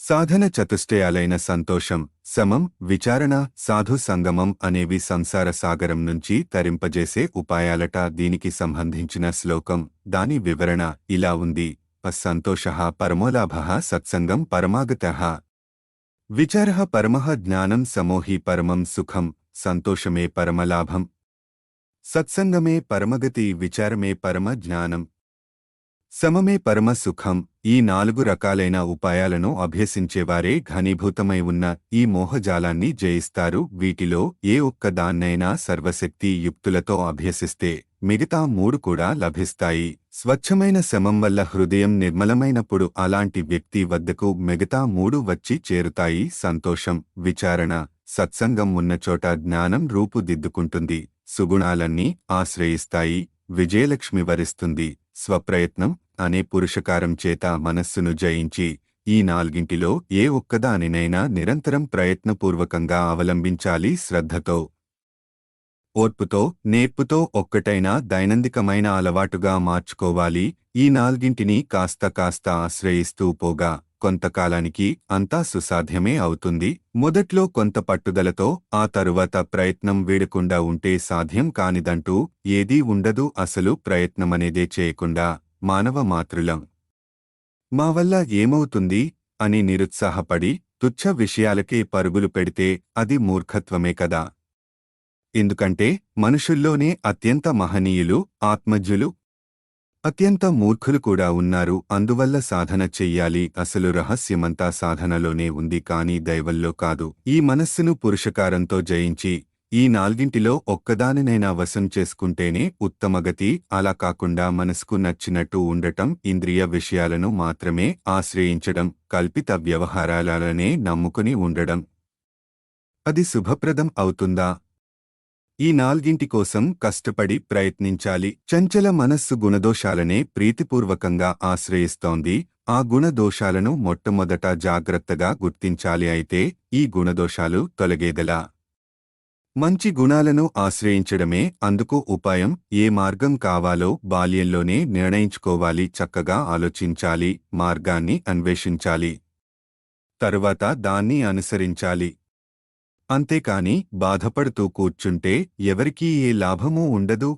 సాధన చతుష్టయాలైన సంతోషం సమం విచారణ సాధు సంగమం అనేవి సంసార సాగరం నుంచి తరింపజేసే ఉపాయాలట. దీనికి సంబంధించిన శ్లోకం దాని వివరణ ఇలా ఉంది. సంతోష పరమోలాభ సత్సంగం పరమాగత. విచార పరమః జ్ఞానం సమోహి పరమం సుఖం సంతోషమే పరమలాభం. సత్సంగమే పరమగతి విచారమే పరమ జ్ఞానం. సమమే పరమ సుఖం ఈ నాలుగు రకాలైన ఉపాయాలను అభ్యసించేవారే ఘనీభూతమై ఉన్న ఈ మోహజాలాన్ని జయిస్తారు. వీటిలో ఏ ఒక్క దాన్నైనా సర్వశక్తి యుక్తులతో అభ్యసిస్తే మిగతా మూడు కూడా లభిస్తాయి. స్వచ్ఛమైన శమం వల్ల హృదయం నిర్మలమైనప్పుడు అలాంటి వ్యక్తి వద్దకు మిగతా మూడు వచ్చి చేరుతాయి. సంతోషం విచారణ సత్సంగం ఉన్నచోట జ్ఞానం రూపుదిద్దుకుంటుంది. సుగుణాలన్నీ ఆశ్రయిస్తాయి. విజయలక్ష్మి వరిస్తుంది. స్వప్రయత్నం అనే పురుషకారం చేత మనస్సును జయించి ఈ నాల్గింటిలో ఏ ఒక్కదానినైనా నిరంతరం ప్రయత్నపూర్వకంగా అవలంబించాలి శ్రద్ధతో. ఓర్పుతో నేర్పుతో ఒక్కటైనా దైనందికమైన అలవాటుగా మార్చుకోవాలి ఈ నాల్గింటిని కాస్త కాస్త ఆశ్రయిస్తూ పోగా కొంతకాలానికి అంతా సుసాధ్యమే అవుతుంది. మొదట్లో కొంత పట్టుదలతో ఆ తరువాత ప్రయత్నం వీడకుండా ఉంటే సాధ్యం కానిదంటూ ఏదీ ఉండదు అసలు ప్రయత్నమనేదే చేయకుండా. మానవ మాతృలం మా వల్ల ఏమవుతుంది? అని నిరుత్సాహపడి తుచ్చ విషయాలకే పరుగులు పెడితే అది మూర్ఖత్వమే కదా. ఎందుకంటే మనుషుల్లోనే అత్యంత మహనీయులు ఆత్మజ్యులు అత్యంత మూర్ఖులు కూడా ఉన్నారు. అందువల్ల సాధన చెయ్యాలి. అసలు రహస్యమంతా సాధనలోనే ఉంది. కాని దైవంలో కాదు. ఈ మనస్సును పురుషకారంతో జయించి ఈ నాల్గింటిలో ఒక్కదానినైనా వశం చేసుకుంటేనే ఉత్తమగతి అలా కాకుండా మనసుకు నచ్చినట్టు ఉండటం ఇంద్రియ విషయాలను మాత్రమే ఆశ్రయించడం కల్పిత వ్యవహారాలనే నమ్ముకుని ఉండడం. అది శుభప్రదం అవుతుందా? ఈ నాల్గింటి కోసం కష్టపడి ప్రయత్నించాలి. చంచల మనస్సు గుణదోషాలనే ప్రీతిపూర్వకంగా ఆశ్రయిస్తోంది. ఆ గుణదోషాలను మొట్టమొదట జాగ్రత్తగా గుర్తించాలి అయితే ఈ గుణదోషాలు తొలగేదెలా? మంచి గుణాలను ఆశ్రయించడమే అందుకు ఉపాయం. ఏ మార్గం కావాలో బాల్యంలోనే నిర్ణయించుకోవాలి చక్కగా ఆలోచించాలి మార్గాన్ని అన్వేషించాలి. తరువాత దాన్ని అనుసరించాలి. అంతేకాని బాధపడుతూ కూర్చుంటే ఎవరికీ ఏ లాభమూ ఉండదు.